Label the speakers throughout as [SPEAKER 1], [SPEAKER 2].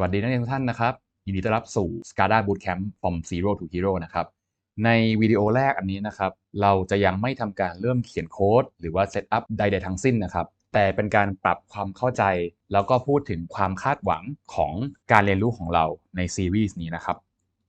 [SPEAKER 1] วัสดีนักเรียนทุกท่านนะครับ ยินดีต้อนรับสู่ SCADA Bootcamp from Zero to Hero นะครับ ในวิดีโอแรกอันนี้นะครับ เราจะยังไม่ทำการเริ่มเขียนโค้ด หรือว่าเซตอัพใดๆทั้งสิ้นนะครับ แต่เป็นการปรับความเข้าใจ แล้วก็พูดถึงความคาดหวังของการเรียนรู้ของเราในซีรีส์นี้นะครับ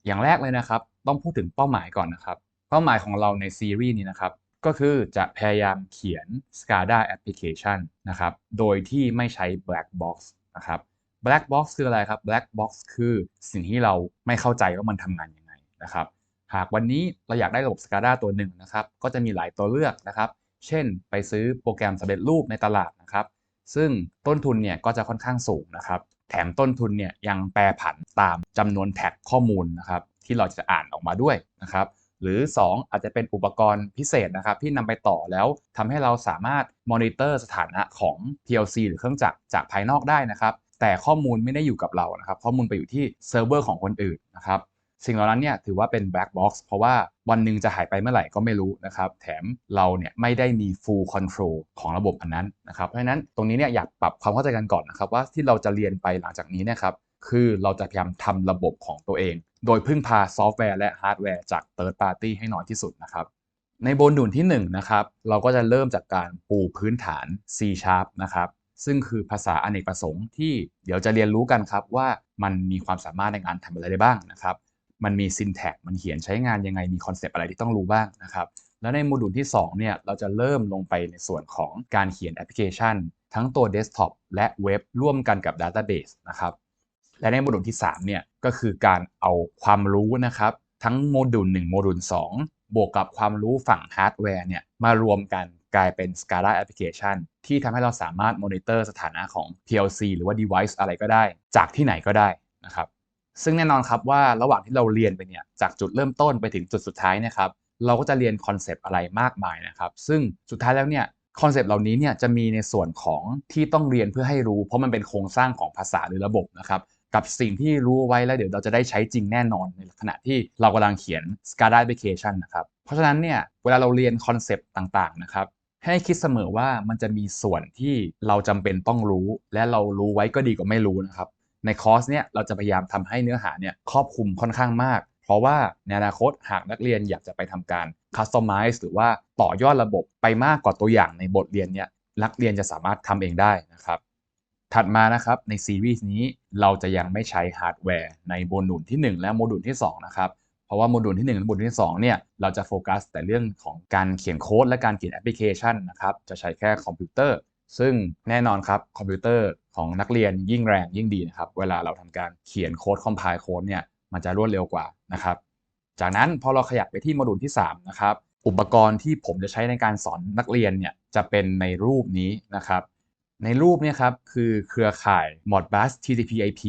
[SPEAKER 1] อย่างแรกเลยนะครับ ต้องพูดถึงเป้าหมายก่อนนะครับ เป้าหมายของเราในซีรีส์นี้นะครับ ก็คือจะพยายามเขียน SCADA application นะครับ โดยที่ไม่ใช้ black box นะครับ black box คืออะไรครับ black box คือสิ่งที่เราไม่เข้าใจว่ามันทำงานยังไงนะครับ หากวันนี้เราอยากได้ระบบ SCADA ตัวหนึ่งนะครับ ก็จะมีหลายตัวเลือกนะครับ เช่น ไปซื้อโปรแกรมสำเร็จรูปในตลาดนะครับ ซึ่งต้นทุนเนี่ยก็จะค่อนข้างสูงนะครับ แถมต้นทุนเนี่ยยังแปรผันตามจำนวนแท็กข้อมูลนะครับที่เราจะอ่านออกมาด้วยนะครับ หรือ 2 อาจจะเป็นอุปกรณ์พิเศษนะครับ ที่นำไปต่อแล้วทำให้เราสามารถมอนิเตอร์สถานะของ PLC หรือเครื่องจักรจากภายนอกได้นะครับ แต่ข้อมูลไม่ได้อยู่กับเรานะครับ ข้อมูลไปอยู่ที่เซิร์ฟเวอร์ของคนอื่นนะครับ สิ่งเหล่านั้นเนี่ยถือว่าเป็น black box เพราะว่าวันหนึ่งจะหายไปเมื่อไหร่ก็ไม่รู้นะครับ แถมเราเนี่ยไม่ได้มี full control ของระบบอันนั้นนะครับ เพราะฉะนั้นตรงนี้เนี่ยอยากปรับความเข้าใจกันก่อนนะครับ ว่าที่เราจะเรียนไปหลังจากนี้นี่ยครับคือเราจะพยายามทำระบบของตัวเอง โดยพึ่งพาซอฟต์แวร์และฮาร์ดแวร์จาก third party ให้น้อยที่สุดนะครับในโมดูลที่1นนะครับเราก็จะเริ่มจากการปูพื้นฐาน C Sharp นะครับ ซึ่งคือภาษาอเนกประสงค์ที่เดี๋ยวจะเรียนรู้กันครับว่ามันมีความสามารถในการทำอะไรได้บ้างนะครับ มันมี syntax มันเขียนใช้งานยังไง มีคอนเซปต์อะไรที่ต้องรู้บ้างนะครับ แล้วในโมดูลที่2เนี่ยเราจะเริ่มลงไปในส่วนของการเขียนแอปพลิเคชัน ทั้งตัวเดสก์ท็อปและเว็บร่วมกันกับ Database นะครับและในโมดูลที่3เนี่ยก็คือการเอาความรู้นะครับทั้งโมดูล1โมดูล2 บวกกับความรู้ฝั่งฮาร์ดแวร์เนี่ยมารวมกันกลายเป็น SCADA application ที่ทำให้เราสามารถมอนิเตอร์สถานะของ PLC หรือว่า device อะไรก็ได้ จากที่ไหนก็ได้นะครับซึ่งแน่นอนครับว่าระหว่างที่เราเรียนไปเนี่ยจากจุดเริ่มต้นไปถึงจุดสุดท้ายนะครับเราก็จะเรียนคอนเซปต์อะไรมากมายนะครับซึ่งสุดท้ายแล้วเนี่ยคอนเซปต์เหล่านี้เนี่ยจะมีในส่วนของที่ต้องเรียนเพื่อให้รู้ เพราะมันเป็นโครงสร้างของภาษาหรือระบบนะครับ กับสิ่งที่รู้ไว้แล้วเดี๋ยวเราจะได้ใช้จริงแน่นอนในขณะที่เรากำลังเขียน SCADA application นะครับ เพราะฉะนั้นเนี่ยเวลาเราเรียนคอนเซปต์ต่างๆนะครับให้คิดเสมอว่ามันจะมีส่วนที่เราจำเป็นต้องรู้ และเรารู้ไว้ก็ดีกว่าไม่รู้นะครับ ในคอร์สเนี่ยเราจะพยายามทำให้เนื้อหาเนี่ยครอบคลุมค่อนข้างมาก เพราะว่าในอนาคตหากนักเรียนอยากจะไปทำการ customize หรือว่าต่อยอดระบบไปมากกว่าตัวอย่างในบทเรียนเนี่ยนักเรียนจะสามารถทำเองได้นะครับ ถัดมานะครับในซีรีส์นี้เราจะยังไม่ใช้ฮาร์ดแวร์ในโมดูลที่ 1 และโมดูลที่ 2 นะครับ เพราะว่าโมดูลที่ 1 และโมดูลที่ 2 เนี่ยเราจะโฟกัสแต่เรื่องของการเขียนโค้ดและการเขียนแอปพลิเคชันนะครับจะใช้แค่คอมพิวเตอร์ ซึ่งแน่นอนครับคอมพิวเตอร์ของนักเรียนยิ่งแรงยิ่งดีนะครับเวลาเราทำการเขียนโค้ดคอมไพล์โค้ดเนี่ยมันจะรวดเร็วกว่านะครับจากนั้นพอเราขยับไปที่โมดูลที่3นะครับอุปกรณ์ที่ผมจะใช้ในการสอนนักเรียนเนี่ยจะเป็นในรูปนี้นะครับ ในรูปเนี่ยครับคือเครือข่าย Modbus TCP/IP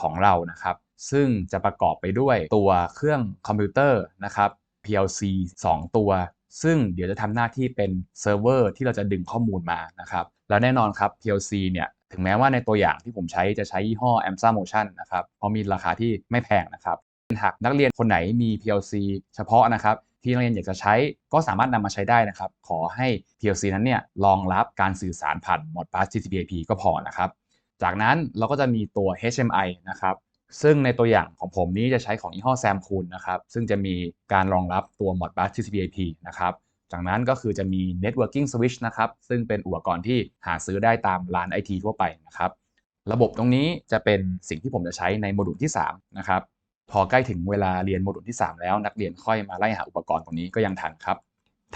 [SPEAKER 1] ของเรานะครับ ซึ่งจะประกอบไปด้วยตัวเครื่องคอมพิวเตอร์นะครับ PLC 2 ตัว ซึ่งเดี๋ยวจะทำหน้าที่เป็นเซิร์ฟเวอร์ที่เราจะดึงข้อมูลมานะครับ แล้วแน่นอนครับ PLC เนี่ยถึงแม้ว่าในตัวอย่างที่ผมใช้จะใช้ยี่ห้อ a m s a Motion นะครับเพราะมีราคาที่ไม่แพงนะครับ หากนักเรียนคนไหนมี PLC เฉพาะนะครับ ที่นักเรียนอยากจะใช้ก็สามารถนำมาใช้ได้นะครับ ขอให้ PLC นั้นเนี่ยรองรับการสื่อสารผ่าน Modbus TCP/IP ก็พอนะครับ จากนั้นเราก็จะมีตัว HMI นะครับ ซึ่งในตัวอย่างของผมนี้จะใช้ของยี่ห้อ Samcool นะครับ ซึ่งจะมีการรองรับตัว Modbus TCP/IP นะครับ จากนั้นก็คือจะมี Networking Switch นะครับ ซึ่งเป็นอุปกรณ์ที่หาซื้อได้ตามร้าน IT ทั่วไปนะครับ ระบบตรงนี้จะเป็นสิ่งที่ผมจะใช้ในโมดูลที่3นะครับ พอใกล้ถึงเวลาเรียนโมดูลที่ 3 แล้ว นักเรียนค่อยมาไล่หาอุปกรณ์ตรงนี้ก็ยังทันครับ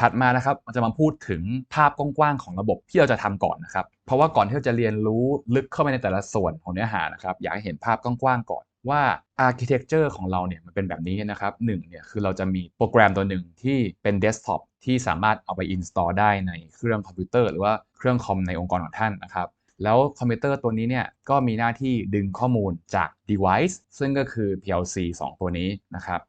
[SPEAKER 1] ถัดมานะครับมันจะมาพูดถึงภาพกว้างๆของระบบที่เราจะทำก่อนนะครับ เพราะว่าก่อนที่เราจะเรียนรู้ลึกเข้าไปในแต่ละส่วนของเนื้อหานะครับ อยากให้เห็นภาพกว้างๆก่อนว่า architecture ของเราเนี่ยมันเป็นแบบนี้นะครับหนึ่งเนี่ยคือเราจะมีโปรแกรมตัวหนึ่งที่เป็นเดสก์ท็อปที่สามารถเอาไป install ได้ในเครื่องคอมพิวเตอร์หรือว่าเครื่องคอมในองค์กรของท่านนะครับ แล้วคอมพิวเตอร์ตัวนี้เนี่ยก็มีหน้าที่ดึงข้อมูลจาก device ซึ่งก็คือ PLC 2 ตัวนี้นะครับ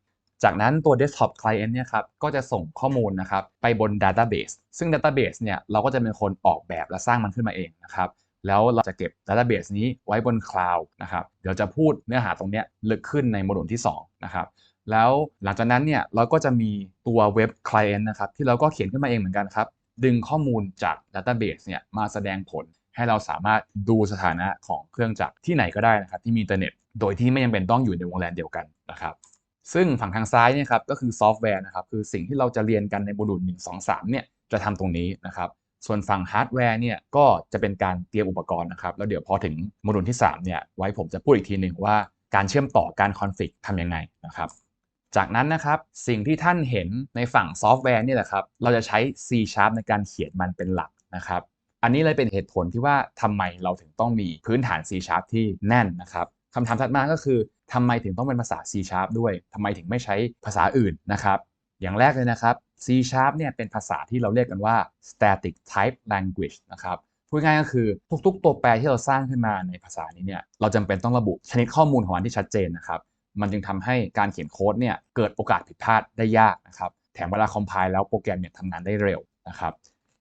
[SPEAKER 1] จากนั้นตัว desktop client เนี่ยครับก็จะส่งข้อมูลนะครับไปบน database ซึ่ง database เนี่ยเราก็จะเป็นคนออกแบบและสร้างมันขึ้นมาเองนะครับแล้วเราจะเก็บ database นี้ไว้บน cloud นะครับเดี๋ยวจะพูดเนื้อหาตรงเนี้ยลึกขึ้นในโมดูลที่2นะครับแล้วหลังจากนั้นเนี่ยเราก็จะมีตัว web client นะครับที่เราก็เขียนขึ้นมาเองเหมือนกันครับดึงข้อมูลจาก database เนี่ยมาแสดงผล ให้เราสามารถดูสถานะของเครื่องจักรที่ไหนก็ได้นะครับที่มีอินเทอร์เน็ต โดยที่ไม่จำเป็นต้องอยู่ในวงแลนเดียวกันนะครับซึ่งฝั่งทางซ้ายเนี่ยครับก็คือซอฟต์แวร์นะครับคือสิ่งที่เราจะเรียนกันในโมดูล1 2 3เนี่ยจะทำตรงนี้นะครับส่วนฝั่งฮาร์ดแวร์เนี่ยก็จะเป็นการเตรียมอุปกรณ์นะครับแล้วเดี๋ยวพอถึงโมดูลที่3เนี่ยไว้ผมจะพูดอีกทีหนึ่งว่าการเชื่อมต่อการคอนฟิกทำยังไงนะครับจากนั้นนะครับสิ่งที่ท่านเห็นในฝั่งซอฟต์แวร์นี่แหละครับเราจะใช้ C Sharp ในการเขียนมันเป็นหลักนะครับ อันนี้เลยเป็นเหตุผลที่ว่าทำไมเราถึงต้องมีพื้นฐาน C Sharp ที่แน่นนะครับคำถามถัดมาก็คือทำไมถึงต้องเป็นภาษา C Sharp ด้วยทำไมถึงไม่ใช้ภาษาอื่นนะครับ อย่างแรกเลยนะครับ C Sharp เนี่ยเป็นภาษาที่เราเรียกกันว่า static type language นะครับพูดง่ายก็คือทุกๆ ตัวแปรที่เราสร้างขึ้นมาในภาษานี้เนี่ยเราจำเป็นต้องระบุชนิดข้อมูลของมันที่ชัดเจนนะครับ มันจึงทำให้การเขียนโค้ดเนี่ยเกิดโอกาสผิดพลาดได้ยากนะครับ แถมเวลาคอมไพล์แล้วโปรแกรมเนี่ยทำงานได้เร็วนะครับ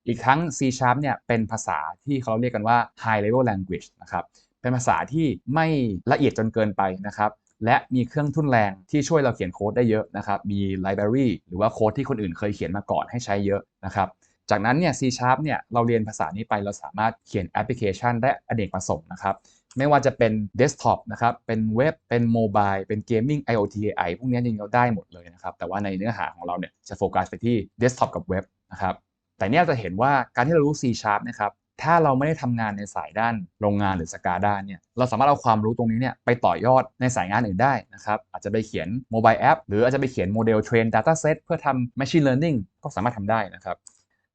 [SPEAKER 1] อีกทั้ง C Sharp เนี่ยเป็นภาษาที่เขาเรียกกันว่า high level language นะครับเป็นภาษาที่ไม่ละเอียดจนเกินไปนะครับและมีเครื่องทุ่นแรงที่ช่วยเราเขียนโค้ดได้เยอะนะครับ มี library หรือว่าโค้ดที่คนอื่นเคยเขียนมาก่อนให้ใช้เยอะนะครับ จากนั้นเนี่ย C Sharp เนี่ยเราเรียนภาษานี้ไปเราสามารถเขียนแอปพลิเคชันได้อเนกประสงค์นะครับ ไม่ว่าจะเป็นเดสก์ท็อปนะครับ เป็นเว็บ เป็นโมบายเป็นเกมมิ่ง IoT AI พวกนี้จริงๆเราได้หมดเลยนะครับ แต่ว่าในเนื้อหาของเราเนี่ยจะโฟกัสไปที่เดสก์ท็อปกับเว็บนะครับ แต่เนี่ยจะเห็นว่าการที่เรารู้ C Sharp นะครับถ้าเราไม่ได้ทำงานในสายด้านโรงงานหรือสกาด้านเนี่ยเราสามารถเอาความรู้ตรงนี้เนี่ยไปต่อยอดในสายงานอื่นได้นะครับอาจจะไปเขียนโมบายแอปหรืออาจจะไปเขียนโมเดลเทรน Data Set เพื่อทำ Machine Learning ก็สามารถทำได้นะครับ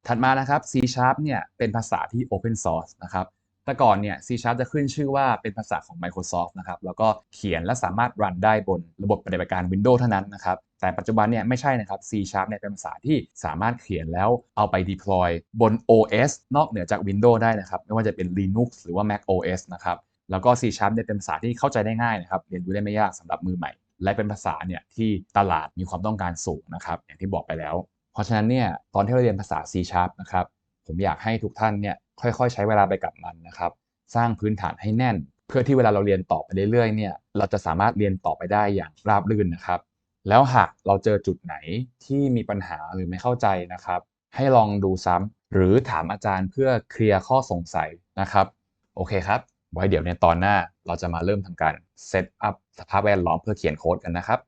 [SPEAKER 1] ถัดมานะครับ C Sharp เนี่ยเป็นภาษาที่ Open Source นะครับ แต่ก่อนเนี่ย C Sharp จะขึ้นชื่อว่าเป็นภาษาของ Microsoft นะครับ แล้วก็เขียนและสามารถรันได้บนระบบปฏิบัติการ Windows เท่านั้นนะครับ แต่ปัจจุบันเนี่ยไม่ใช่นะครับ C Sharp เนี่ยเป็นภาษาที่สามารถเขียนแล้วเอาไป deploy บน OS นอกเหนือจาก Windows ได้นะครับ ไม่ว่าจะเป็น Linux หรือว่า Mac OS นะครับ แล้วก็ C Sharp เนี่ยเป็นภาษาที่เข้าใจได้ง่ายนะครับ เรียนรู้ได้ไม่ยากสำหรับมือใหม่ และเป็นภาษาเนี่ยที่ตลาดมีความต้องการสูงนะครับ อย่างที่บอกไปแล้ว เพราะฉะนั้นเนี่ยตอนที่เราเรียนภาษา C Sharp นะครับ ผมอยากให้ทุกท่านเนี่ยค่อยๆ ใช้เวลาไปกับมันนะครับ สร้างพื้นฐานให้แน่น เพื่อที่เวลาเราเรียนต่อไปเรื่อยๆเนี่ยเราจะสามารถเรียนต่อไปได้อย่างราบรื่นนะครับ แล้วหากเราเจอจุดไหนที่มีปัญหาหรือไม่เข้าใจนะครับ ให้ลองดูซ้ำหรือถามอาจารย์เพื่อเคลียร์ข้อสงสัยนะครับโอเคครับ ไว้เดี๋ยวในตอนหน้าเราจะมาเริ่มทำการเซตอัพสภาพแวดล้อมเพื่อเขียนโค้ดกันนะครับ